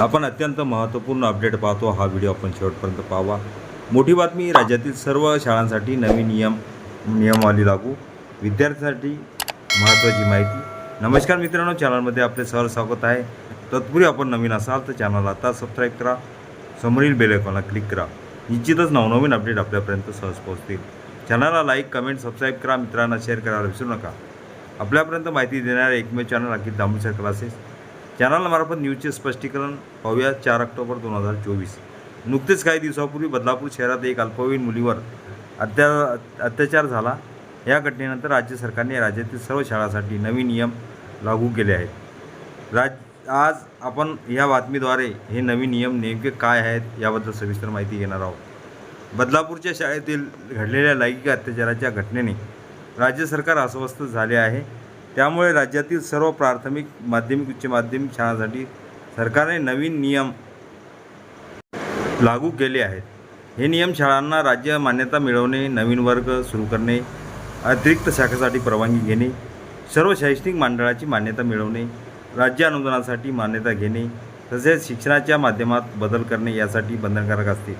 आपण अत्यंत महत्त्वपूर्ण अपडेट पाहतो. हा व्हिडिओ आपण शेवटपर्यंत पाहावा. मोठी बातमी राज्यातील सर्व शाळांसाठी नवीन नियम नियमावली लागू. विद्यार्थ्यांसाठी महत्त्वाची माहिती. नमस्कार मित्रांनो चॅनलमध्ये आपले सहर स्वागत आहे. तत्पूर्वी आपण नवीन असाल तर चॅनलला आता सबस्क्राईब करा. समोरील बेलायकॉनला क्लिक करा. निश्चितच नवनवीन अपडेट आपल्यापर्यंत सहज पोहोचतील. चॅनलला लाईक कमेंट सबस्क्राईब करा. मित्रांना शेअर करायला विसरू नका. आपल्यापर्यंत माहिती देणारे एकमेव चॅनल अखिल दामोदर क्लासेस चॅनलमार्फत न्यूजचे स्पष्टीकरण पाहूया. चार ऑक्टोबर दोन हजार चोवीस. नुकतेच काही दिवसापूर्वी बदलापूर शहरात एक अल्पवयीन मुलीवर अत्या अत्याचार झाला. या घटनेनंतर राज्य सरकारने राज्यातील सर्व शाळांसाठी नवीन नियम लागू केले आहेत. राज आज आपण या बातमीद्वारे हे नवीन नियम नेमके काय आहेत याबद्दल सविस्तर माहिती घेणार आहोत. बदलापूरच्या शाळेतील घडलेल्या लैंगिक अत्याचाराच्या घटनेने राज्य सरकार अस्वस्थ झाले आहे. त्यामुळे राज्यातील सर्व प्राथमिक माध्यमिक उच्च माध्यमिक शाळांसाठी सरकारने नवीन नियम लागू केले आहेत. हे नियम शाळांना राज्य मान्यता मिळवणे नवीन वर्ग सुरू करणे अतिरिक्त शाखेसाठी परवानगी घेणे सर्व शैक्षणिक मंडळाची मान्यता मिळवणे राज्य अनुदानासाठी मान्यता घेणे तसेच शिक्षणाच्या माध्यमात बदल करणे यासाठी बंधनकारक असते.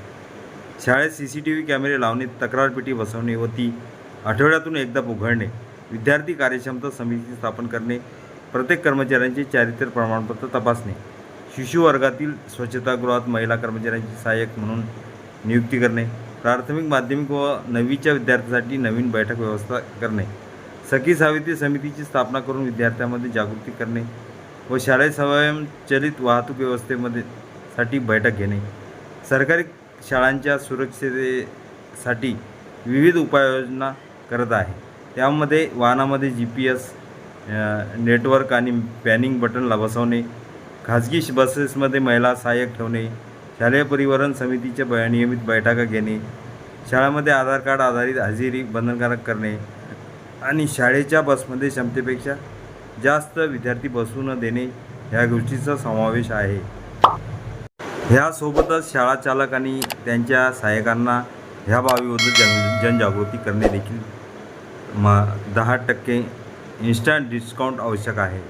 शाळेत सी सी टी व्ही कॅमेरे लावणे तक्रारपेटी बसवणे व ती आठवड्यातून एकदा उघडणे विद्यार्थी कार्यक्षमता समिती स्थापन करणे प्रत्येक कर्मचाऱ्यांचे चारित्र्य प्रमाणपत्र तपासणे शिशुवर्गातील स्वच्छतागृहात महिला कर्मचाऱ्यांची सहाय्यक म्हणून नियुक्ती करणे प्राथमिक माध्यमिक व नववीच्या विद्यार्थ्यांसाठी नवीन बैठक व्यवस्था करणे सखी सावित्री समितीची स्थापना करून विद्यार्थ्यांमध्ये जागृती करणे व शाळेत स्वयंचलित वाहतूक व्यवस्थेमध्ये साठी बैठक घेणे सरकारी शाळांच्या सुरक्षेसाठी विविध उपाययोजना करत आहे. त्यामध्ये वाहनामध्ये जी पी एस नेटवर्क आणि पॅनिंग बटनला बसवणे खाजगी श- बसेसमध्ये महिला सहाय्यक ठेवणे शालेय परिवहन समितीच्या ब नियमित बैठका घेणे शाळामध्ये आधार कार्ड आधारित हजेरी बंधनकारक करणे आणि शाळेच्या बसमध्ये क्षमतेपेक्षा जास्त विद्यार्थी बसू न देणे ह्या गोष्टीचा समावेश आहे. ह्यासोबतच शाळा चालक आणि त्यांच्या सहाय्यकांना ह्या बाबीबद्दल जन जनजागृती करणे देखील म दहा टक्के इन्स्टंट डिस्काउंट आवश्यक आहे.